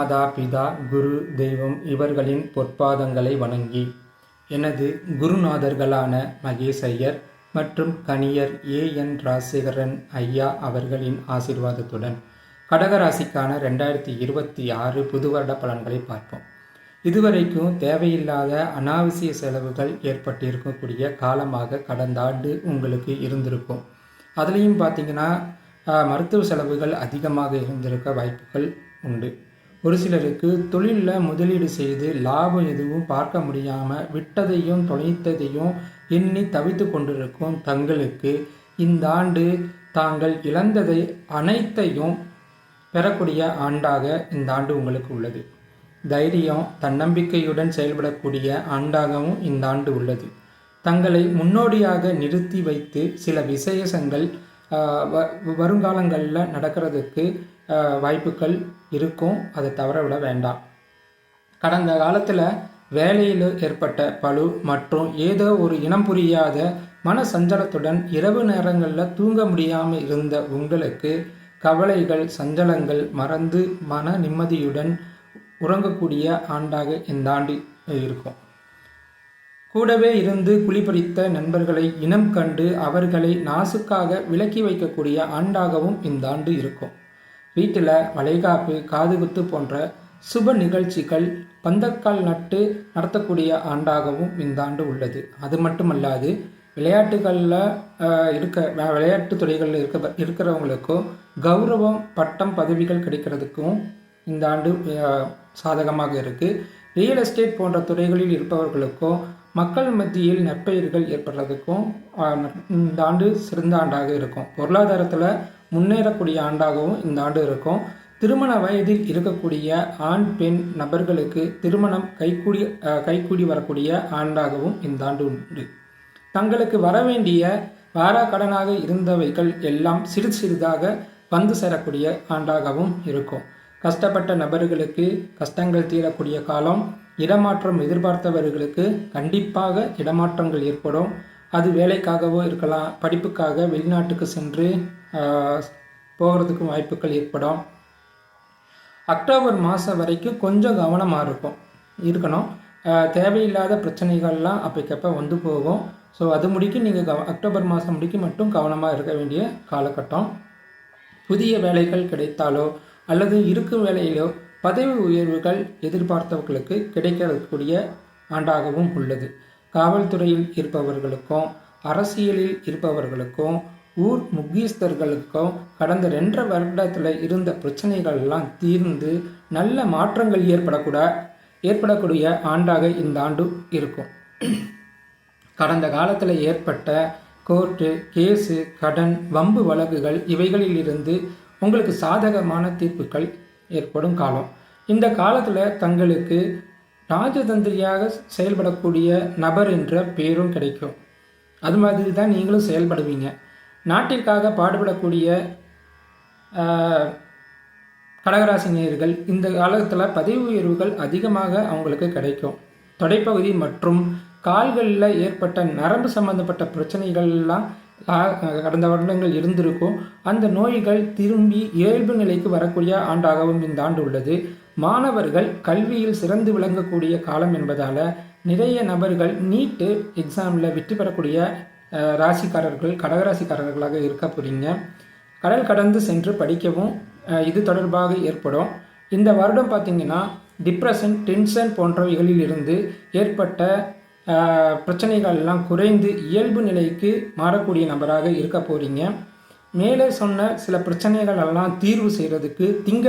மாதா பிதா குரு தெய்வம் இவர்களின் பொற்பாதங்களை வணங்கி. எனது குருநாதர்களான மகேஷ் ஐயர் மற்றும் கணியர் ஏ என் ராஜசேகரன் ஐயா அவர்களின் ஆசிர்வாதத்துடன் கடகராசிக்கான ரெண்டாயிரத்தி இருபத்தி ஆறு புதுவருட பலன்களை பார்ப்போம். இதுவரைக்கும் தேவையில்லாத அனாவசிய செலவுகள் ஏற்பட்டிருக்கக்கூடிய காலமாக கடந்த ஆண்டு உங்களுக்கு இருந்திருக்கும். அதுலேயும் பார்த்தீங்கன்னா மருத்துவ செலவுகள் அதிகமாக இருந்திருக்க வாய்ப்புகள் உண்டு. ஒரு சிலருக்கு தொழிலில் முதலீடு செய்து லாபம் எதுவும் பார்க்க முடியாமல் விட்டதையும் தொலைத்ததையும் எண்ணி தவித்து கொண்டிருக்கும் தங்களுக்கு இந்த ஆண்டு தாங்கள் இழந்ததை அனைத்தையும் பெறக்கூடிய ஆண்டாக இந்த ஆண்டு உங்களுக்கு உள்ளது. தைரியம் தன்னம்பிக்கையுடன் செயல்படக்கூடிய ஆண்டாகவும் இந்த ஆண்டு உள்ளது. தங்களை முன்னோடியாக நிறுத்தி வைத்து சில விசேஷங்கள் வ- வருங்காலங்களில் நடக்கிறதுக்கு வாய்ப்புகள் இருக்கும். அதை தவற விட வேண்டாம். கடந்த காலத்தில் வேலையில் ஏற்பட்ட பளு மற்றும் ஏதோ ஒரு இனம் புரியாத மன சஞ்சலத்துடன் இரவு நேரங்களில் தூங்க முடியாமல் இருந்த உங்களுக்கு கவலைகள் சஞ்சலங்கள் மறந்து மன நிம்மதியுடன் உறங்கக்கூடிய ஆண்டாக இந்த ஆண்டு இருக்கும். கூடவே இருந்து குளிபறித்த நண்பர்களை இனம் கண்டு அவர்களை நாசுக்காக விலக்கி வைக்கக்கூடிய ஆண்டாகவும் இந்த ஆண்டு இருக்கும். வீட்டில் வளைகாப்பு காதுகுத்து போன்ற சுப நிகழ்ச்சிகள் பந்தக்கால் நட்டு நடத்தக்கூடிய ஆண்டாகவும் இந்த ஆண்டு உள்ளது. அது மட்டுமல்லாது விளையாட்டுகளில் இருக்க விளையாட்டு துறைகளில் இருக்க இருக்கிறவங்களுக்கோ கௌரவம் பட்டம் பதவிகள் கிடைக்கிறதுக்கும் இந்த ஆண்டு சாதகமாக இருக்குது ரியல் எஸ்டேட் போன்ற துறைகளில் இருப்பவர்களுக்கோ மக்கள் மத்தியில் நற்பெயர்கள் ஏற்படுறதுக்கும் இந்த ஆண்டு சிறந்த ஆண்டாக இருக்கும். பொருளாதாரத்தில் முன்னேறக்கூடிய ஆண்டாகவும் இந்த ஆண்டு இருக்கும். திருமண வயதில் இருக்கக்கூடிய ஆண் பெண் நபர்களுக்கு திருமணம் கைகூடி கைகூடி வரக்கூடிய ஆண்டாகவும் இந்த ஆண்டு உண்டு. தங்களுக்கு வரவேண்டிய வாராக்கடனாக இருந்தவைகள் எல்லாம் சிறு சிறிதாக வந்து சேரக்கூடிய ஆண்டாகவும் இருக்கும். கஷ்டப்பட்ட நபர்களுக்கு கஷ்டங்கள் தீரக்கூடிய காலம் இடமாற்றம் எதிர்பார்த்தவர்களுக்கு கண்டிப்பாக இடமாற்றங்கள் ஏற்படும். அது வேலைக்காகவோ இருக்கலாம் படிப்புக்காக வெளிநாட்டுக்கு சென்று போகிறதுக்கும் வாய்ப்புகள் ஏற்படும். அக்டோபர் மாதம் வரைக்கும் கொஞ்சம் கவனமாக இருக்கும் இருக்கணும். தேவையில்லாத பிரச்சனைகள்லாம் அப்பைக்கப்போ வந்து போகும். ஸோ அது முடிக்கும் நீங்கள் கவ அக்டோபர் மாதம் முடிக்க மட்டும் கவனமாக இருக்க வேண்டிய காலகட்டம். புதிய வேலைகள் கிடைத்தாலோ அல்லது இருக்கும் வேலையிலோ பதவி உயர்வுகள் எதிர்பார்த்தவர்களுக்கு கிடைக்கக்கூடிய ஆண்டாகவும் உள்ளது. காவல்துறையில் இருப்பவர்களுக்கும் அரசியலில் இருப்பவர்களுக்கும் ஊர் முக்கியஸ்தர்களுக்கும் கடந்த ரெண்டரை வருடத்தில் இருந்த பிரச்சனைகள்லாம் தீர்ந்து நல்ல மாற்றங்கள் ஏற்படக்கூட ஏற்படக்கூடிய ஆண்டாக இந்த ஆண்டு இருக்கும். கடந்த காலத்தில் ஏற்பட்ட கோர்ட்டு கேஸு கடன் வம்பு வழக்குகள் இவைகளிலிருந்து உங்களுக்கு சாதகமான தீர்ப்புகள் ஏற்படும் காலம். இந்த காலத்தில் தங்களுக்கு ராஜதந்திரியாக செயல்படக்கூடிய நபர் என்ற பேரும் கிடைக்கும். அது மாதிரி தான் நீங்களும் செயல்படுவீங்க. நாட்டிற்காக பாடுபடக்கூடிய கடகராசினியர்கள் இந்த காலத்தில் பதவி உயர்வுகள் அதிகமாக அவங்களுக்கு கிடைக்கும். தொடைப்பகுதி மற்றும் கால்களில் ஏற்பட்ட நரம்பு சம்பந்தப்பட்ட பிரச்சனைகள்லாம் கடந்த வருடங்கள் இருந்திருக்கும். அந்த நோய்கள் திரும்பி இயல்பு நிலைக்கு வரக்கூடிய ஆண்டாகவும் இந்த ஆண்டு உள்ளது. மாணவர்கள் கல்வியில் சிறந்து விளங்கக்கூடிய காலம் என்பதால் நிறைய நபர்கள் நீட்டு எக்ஸாமில் வெற்றி பெறக்கூடிய ராசிக்காரர்கள் கடகராசிக்காரர்களாக இருக்க போகிறீங்க கடல் கடந்து சென்று படிக்கவும் இது தொடர்பாக ஏற்படும். இந்த வருடம் பார்த்தீங்கன்னா டிப்ரெஷன் டென்ஷன் போன்றவைகளில் இருந்து ஏற்பட்ட பிரச்சனைகள் எல்லாம் குறைந்து இயல்பு நிலைக்கு மாறக்கூடிய நபராக இருக்க போறீங்க. மேலே சொன்ன சில பிரச்சனைகள் எல்லாம் தீர்வு செய்கிறதுக்கு திங்கள்